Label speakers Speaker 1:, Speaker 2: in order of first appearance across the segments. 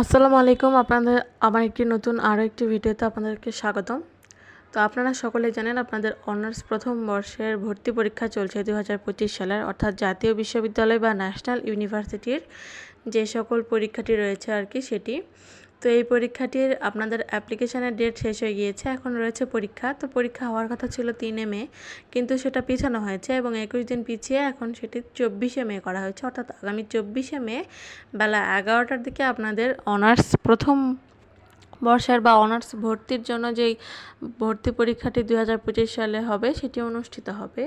Speaker 1: আসসালামু আলাইকুম, আপনাদের আমার একটি নতুন আরও একটি ভিডিওতে আপনাদেরকে স্বাগতম। তো আপনারা সকলে জানেন আপনাদের অনার্স প্রথম বর্ষের ভর্তি পরীক্ষা চলছে দু হাজার পঁচিশ সালের, অর্থাৎ জাতীয় বিশ্ববিদ্যালয় বা ন্যাশনাল ইউনিভার্সিটির যে সকল পরীক্ষাটি রয়েছে আর কি সেটি। তো এই পরীক্ষাটির আপনাদের অ্যাপ্লিকেশানের ডেট শেষ হয়ে গিয়েছে, এখন রয়েছে পরীক্ষা। তো পরীক্ষা হওয়ার কথা ছিল তিনে মে, কিন্তু সেটা পিছানো হয়েছে এবং একুশ দিন পিছিয়ে এখন সেটি চব্বিশে মে করা হয়েছে। অর্থাৎ আগামী চব্বিশে মে বেলা এগারোটার দিকে আপনাদের অনার্স প্রথম বর্ষের বা অনার্স ভর্তির জন্য যেই ভর্তি পরীক্ষাটি দু হাজার পঁচিশ সালে হবে, সেটি অনুষ্ঠিত হবে।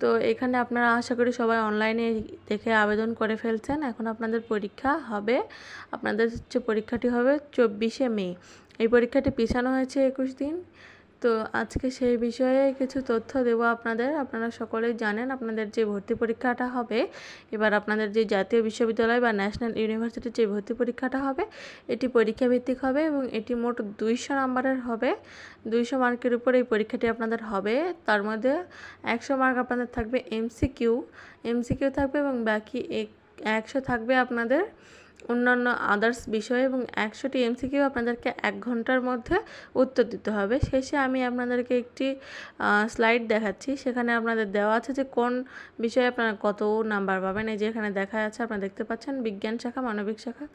Speaker 1: তো এখানে আপনারা আশা করি সবাই অনলাইনে দেখে আবেদন করে ফেলছেন। এখন আপনাদের পরীক্ষা হবে। আপনাদের হচ্ছে পরীক্ষাটি হবে চব্বিশে মে। এই পরীক্ষাটি পিছানো হয়েছে একুশ দিন। তো আজকে সেই বিষয়ে কিছু তথ্য দেবো আপনাদের। আপনারা সকলেই জানেন আপনাদের যে ভর্তি পরীক্ষাটা হবে, এবার আপনাদের যে জাতীয় বিশ্ববিদ্যালয় বা ন্যাশনাল ইউনিভার্সিটির যে ভর্তি পরীক্ষাটা হবে, এটি পরীক্ষা ভিত্তিক হবে এবং এটি মোট দুইশো নাম্বারের হবে। দুইশো মার্কের উপর এই পরীক্ষাটি আপনাদের হবে। তার মধ্যে একশো মার্ক আপনাদের থাকবে এমসিকিউ। এমসিকিউ থাকবে এবং বাকি একশো থাকবে আপনাদের অন্যান্য আদার্স বিষয় এবং একশোটি এমসিকিউ আপনাদেরকে এক ঘণ্টার মধ্যে উত্তর দিতে হবে। শেষে আমি আপনাদেরকে একটি স্লাইড দেখাচ্ছি। সেখানে আপনাদের দেওয়া আছে যে কোন বিষয়ে আপনারা কত নাম্বার পাবেন। এই যে এখানে দেখা যাচ্ছে আপনারা দেখতে পাচ্ছেন বিজ্ঞান শাখা, মানবিক শাখা।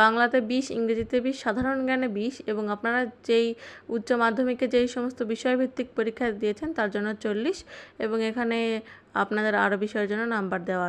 Speaker 1: বাংলাতে বিশ, ইংরেজিতে বিশ, সাধারণ জ্ঞানে বিশ এবং আপনারা যেই উচ্চ মাধ্যমিকে যেই সমস্ত বিষয়ভিত্তিক পরীক্ষা দিয়েছেন তার জন্য চল্লিশ এবং এখানে আপনাদের আরও বিষয়ের জন্য নাম্বার দেওয়া আছে।